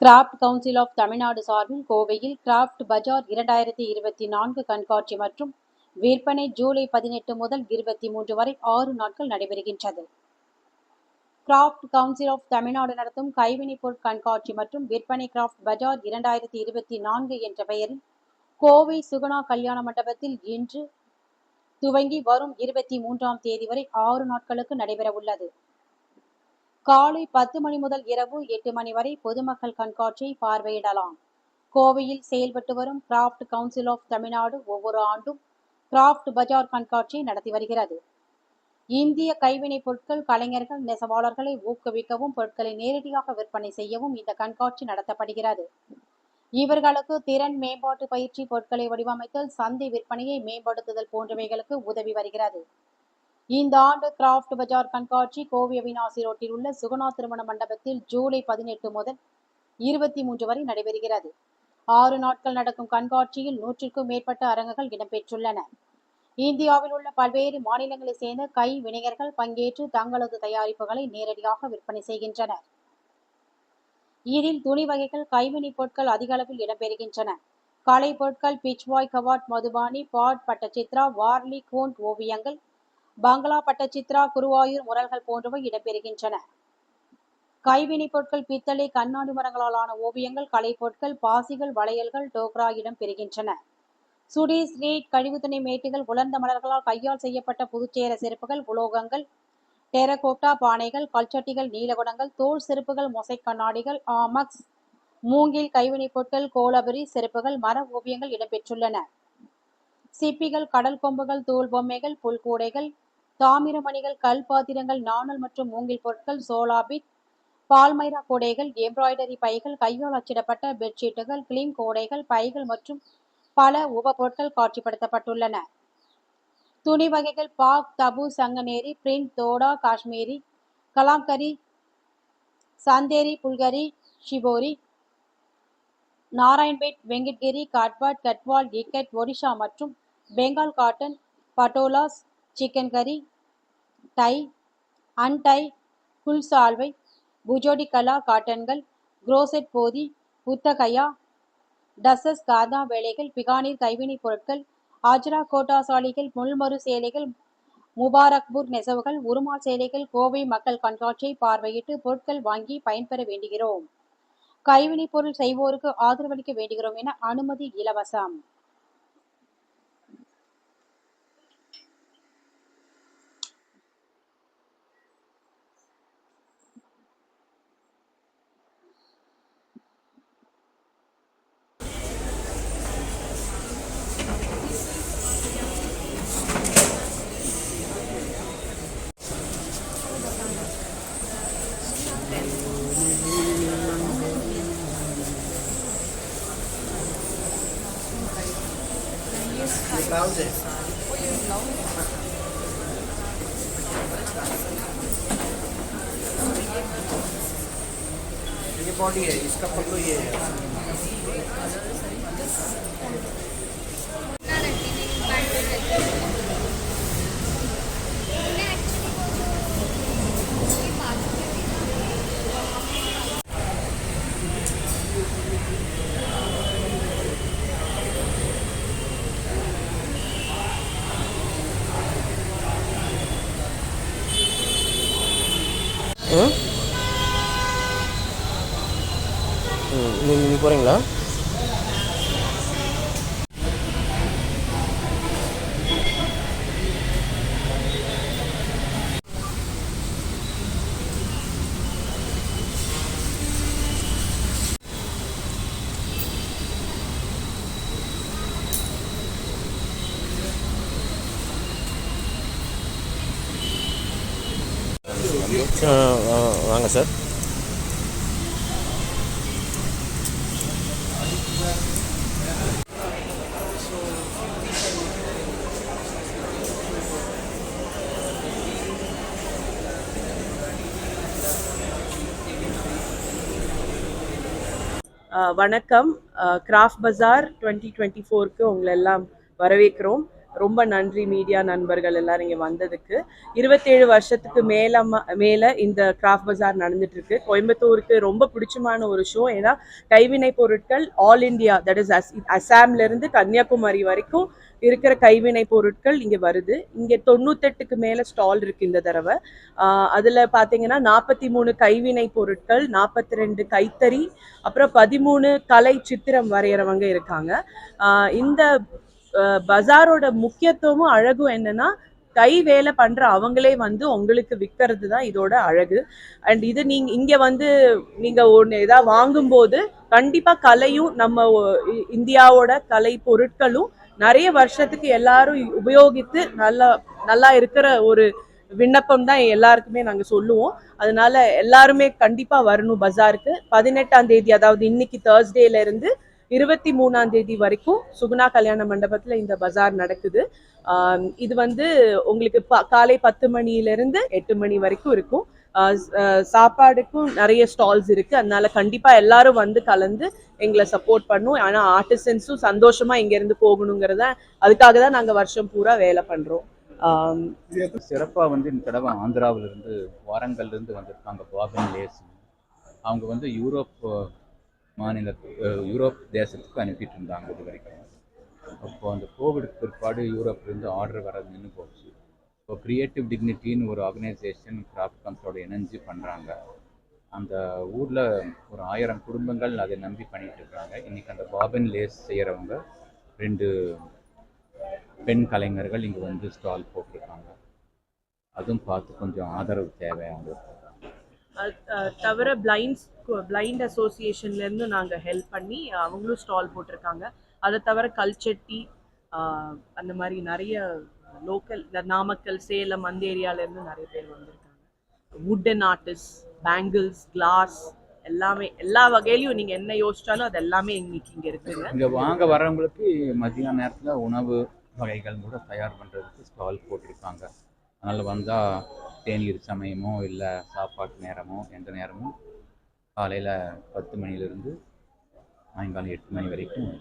Craft council of Tamil Nadu சார்பில் கோவையில் craft பஜார் இரண்டாயிரத்தி இருபத்தி நான்கு கண்காட்சி மற்றும் விற்பனை ஜூலை பதினெட்டு முதல் இருபத்தி மூன்று வரை ஆறு நாட்கள் நடைபெறுகின்றது. கிராஃப்ட் கவுன்சில் ஆஃப் தமிழ்நாடு நடத்தும் கைவினைப் பொருட் கண்காட்சி மற்றும் விற்பனை கிராஃப்ட் பஜார் இரண்டாயிரத்தி இருபத்தி நான்கு என்ற பெயரில் கோவை சுகுணா கல்யாண மண்டபத்தில் இன்று துவங்கி வரும் இருபத்தி மூன்றாம் தேதி வரை ஆறு நாட்களுக்கு நடைபெற உள்ளது காலை பத்து மணி முதல் இரவு எட்டு மணி வரை பொதுமக்கள் கண்காட்சியை பார்வையிடலாம். கோவையில் செயல்பட்டு வரும் கிராஃப்ட் கவுன்சில் ஆஃப் தமிழ்நாடு ஒவ்வொரு ஆண்டும் கிராஃப்ட் பஜார் கண்காட்சியை நடத்தி வருகிறது. இந்திய கைவினைப் பொருட்கள் கலைஞர்கள் நெசவாளர்களை ஊக்குவிக்கவும் பொருட்களை நேரடியாக விற்பனை செய்யவும் இந்த கண்காட்சி நடத்தப்படுகிறது. இவர்களுக்கு திறன் மேம்பாட்டு பயிற்சி பொருட்களை வடிவமைத்தல் சந்தை விற்பனையை மேம்படுத்துதல் போன்றவைகளுக்கு உதவி வருகிறது. இந்த ஆண்டு கிராஃப்ட் பஜார் கண்காட்சி கோவை அவினாசி ரோட்டில் உள்ள சுகுணா திருமண மண்டபத்தில் ஜூலை பதினெட்டு முதல் இருபத்தி மூன்று வரை நடைபெறுகிறது. ஆறு நாட்கள் நடக்கும் கண்காட்சியில் நூற்றுக்கும் மேற்பட்ட அரங்குகள் இடம்பெற்றுள்ளன. இந்தியாவில் உள்ள பல்வேறு மாநிலங்களைச் சேர்ந்த கை வினைஞர்கள் பங்கேற்று தங்களது தயாரிப்புகளை நேரடியாக விற்பனை செய்கின்றனர். இதில் துணி வகைகள் கைவினைப் பொருட்கள் அதிக அளவில் இடம்பெறுகின்றன. கலை பொருட்கள் பிச்வாய் கவாட் மதுபானி பாட் பட்டச்சித்ரா வார்லி கோண்ட் ஓவியங்கள் பங்களா பட்ட சித்ரா குருவாயூர் முரல்கள் போன்றவை இடம்பெறுகின்றன. கைவினைப் பொருட்கள் பித்தளை கண்ணாடி மரங்களாலான ஓவியங்கள் கலைப்பொருட்கள் பாசிகள் வளையல்கள் டோக்ரா இடம்பெறுகின்றன. சுடி ஸ்ட்ரீட் கழிவுத்துணை மேட்டுகள் உலர்ந்த மலர்களால் கையால் செய்யப்பட்ட புதுச்சேர செருப்புகள் உலோகங்கள் டெரகோட்டா பானைகள் கல்சட்டிகள் நீலகுடங்கள் தோல் செருப்புகள் மொசை கண்ணாடிகள் ஆமக்ஸ் மூங்கில் கைவினைப் பொருட்கள் கோலபரி செருப்புகள் மர ஓவியங்கள் இடம்பெற்றுள்ளன. சிப்பிகள் கடல் கொம்புகள் தூள் பொம்மைகள் புல்கூடைகள் தாமிரமணிகள் கல் பாத்திரங்கள் நாணல் மற்றும் மூங்கில் பொருட்கள் சோலாபிட் பால்மைரா கூடைகள் எம்ப்ராய்டரி பைகள் கையால் அச்சிடப்பட்ட பெட்ஷீட்டுகள் கிளீம் கூடைகள் பைகள் மற்றும் பல உப பொருட்கள் காட்சிப்படுத்தப்பட்டுள்ளன. துணி வகைகள் பாக் தபு சங்கநேரி பிரிண்ட் தோடா காஷ்மீரி கலாம்கரி சந்தேரி புல்கரி ஷிபோரி நாராயண்பேட் வெங்கட்கிரி காட்பாட் கட்வால் இக்கட் ஒடிஷா மற்றும் Bengal cotton Patolas chikankari tie and dye புல் சால்வை புஜோடி கலா காட்டன்கள் குரோசெட் போதி புத்தகையா டசஸ் காதா வேலைகள் பிகானீர் கைவினைப் பொருட்கள் ஆஜ்ரா கோட்டா சாலைகள் முள்மறு சேலைகள் முபாரக்பூர் நெசவுகள் உருமால் சேலைகள் கோவை மக்கள் கண்காட்சியை பார்வையிட்டு பொருட்கள் வாங்கி பயன்பெற வேண்டுகிறோம் கைவினைப் பொருள் செய்வோருக்கு ஆதரவளிக்க வேண்டுகிறோம் என அனுமதி இலவசம் है ये बॉडी है इसका पल्लू ये है। நீங்கள் நீங்கள் போகிறீங்களா வாங்க சார். வணக்கம். கிராஃப்ட் பஜார் டுவெண்ட்டி டுவெண்ட்டி ஃபோருக்கு உங்களை எல்லாம் வரவேற்கிறோம். ரொம்ப நன்றி மீடியா நண்பர்கள் எல்லாரும் இங்கே வந்ததுக்கு. இருபத்தேழு வருஷத்துக்கு மேல மேலே இந்த கிராஃப்ட் பஜார் நடந்துட்டுருக்கு. கோயம்புத்தூருக்கு ரொம்ப பிடிச்சமான ஒரு ஷோ ஏன்னா கைவினை பொருட்கள் all India that is as அசாம்லேருந்து Kanyakumari வரைக்கும் இருக்கிற கைவினை பொருட்கள் இங்கே வருது. இங்கே தொண்ணூத்தெட்டுக்கு மேலே ஸ்டால் இருக்கு இந்த தடவை. அதில் பார்த்தீங்கன்னா நாற்பத்தி மூணு கைவினை பொருட்கள் நாற்பத்தி ரெண்டு கைத்தறி அப்புறம் பதிமூணு கலை சித்திரம் வரைகிறவங்க இருக்காங்க. இந்த பஜாரோட முக்கியத்துவமும் அழகும் என்னன்னா கை வேலை பண்ற அவங்களே வந்து உங்களுக்கு விற்கிறது தான் இதோட அழகு. அண்ட் இது நீங்க இங்க வந்து நீங்க ஒன்று ஏதாவது வாங்கும்போது கண்டிப்பா கலையும் நம்ம இ- இந்தியாவோட கலை பொருட்களும் நிறைய வருஷத்துக்கு எல்லாரும் உபயோகித்து நல்லா நல்லா இருக்கிற ஒரு விண்ணப்பம் தான் எல்லாருக்குமே நாங்க சொல்லுவோம். அதனால எல்லாருமே கண்டிப்பா வரணும் பஜாருக்கு. பதினெட்டாம் தேதி அதாவது இன்னைக்கு தேர்ஸ்டேல இருந்து இருபத்தி மூணாம் தேதி வரைக்கும் சுகுணா கல்யாண மண்டபத்துல இந்த பஜார் நடக்குது. இது வந்து உங்களுக்கு ப- காலை பத்து மணியிலிருந்து எட்டு மணி வரைக்கும் இருக்கும். சாப்பாடுக்கும் நிறைய ஸ்டால்ஸ் இருக்கு. அதனால கண்டிப்பா எல்லாரும் வந்து கலந்து எங்களை சப்போர்ட் பண்ணும். ஆனா ஆர்டிசன்ஸும் சந்தோஷமா இங்க இருந்து போகணுங்கிறத அதுக்காக தான் நாங்க வருஷம் பூரா வேலை பண்றோம். ஆம், சிறப்பாக வந்து இந்த தடவை ஆந்திராவிலிருந்து வாரங்கல்லேருந்து வந்திருக்காங்க பாபின் லேஸ் அவங்க வந்து யூரோப் மாநில யூரோப் தேசத்துக்கு அனுப்பிட்டு இருந்தாங்க இது வரைக்கும். அப்போது அந்த கோவிடுக்கு பிற்பாடு யூரோப்லேருந்து ஆர்டர் வர்றது நின்று போச்சு. இப்போ கிரியேட்டிவ் டிக்னிட்டின்னு ஒரு ஆர்கனைசேஷன் கிராஃப்ட் இணைஞ்சு பண்ணுறாங்க அந்த ஊரில் ஒரு ஆயிரம் குடும்பங்கள் அதை நம்பி பண்ணிகிட்டு இருக்காங்க. இன்றைக்கி அந்த பாபின் லேஸ் செய்கிறவங்க ரெண்டு பெண் கலைஞர்கள் இங்கே வந்து ஸ்டால் போட்டிருக்காங்க. அதுவும் பார்த்து கொஞ்சம் ஆதரவு தேவை அவங்களுக்கு. தவிர பிளைண்ட்ஸ் பிளைண்ட் அசோசியேஷன்லேருந்து நாங்கள் ஹெல்ப் பண்ணி அவங்களும் ஸ்டால் போட்டிருக்காங்க. அதை தவிர கல்ச்செட்டி அந்த மாதிரி நிறைய லோக்கல் நாமக்கல் சேலம் அந்த ஏரியாவிலேருந்து நிறைய பேர் வந்திருக்காங்க. வுட்டன் ஆர்டிஸ்ட் பேங்கிள்ஸ் கிளாஸ் எல்லாமே எல்லா வகையிலையும் நீங்கள் என்ன யோசிச்சாலும் அது எல்லாமே இன்னைக்கு இங்கே இருக்குங்க. இங்கே வாங்க வரவங்களுக்கு மதியான நேரத்தில் உணவு வகைகள் கூட தயார் பண்ணுறதுக்கு ஸ்டால் போட்டிருக்காங்க. அதனால் வந்தால் தேநீர் சமயமோ இல்லை சாப்பாட்டு நேரமோ எந்த நேரமும் காலையில் பத்து மணிலேருந்து சாயங்காலம் எட்டு மணி வரைக்கும்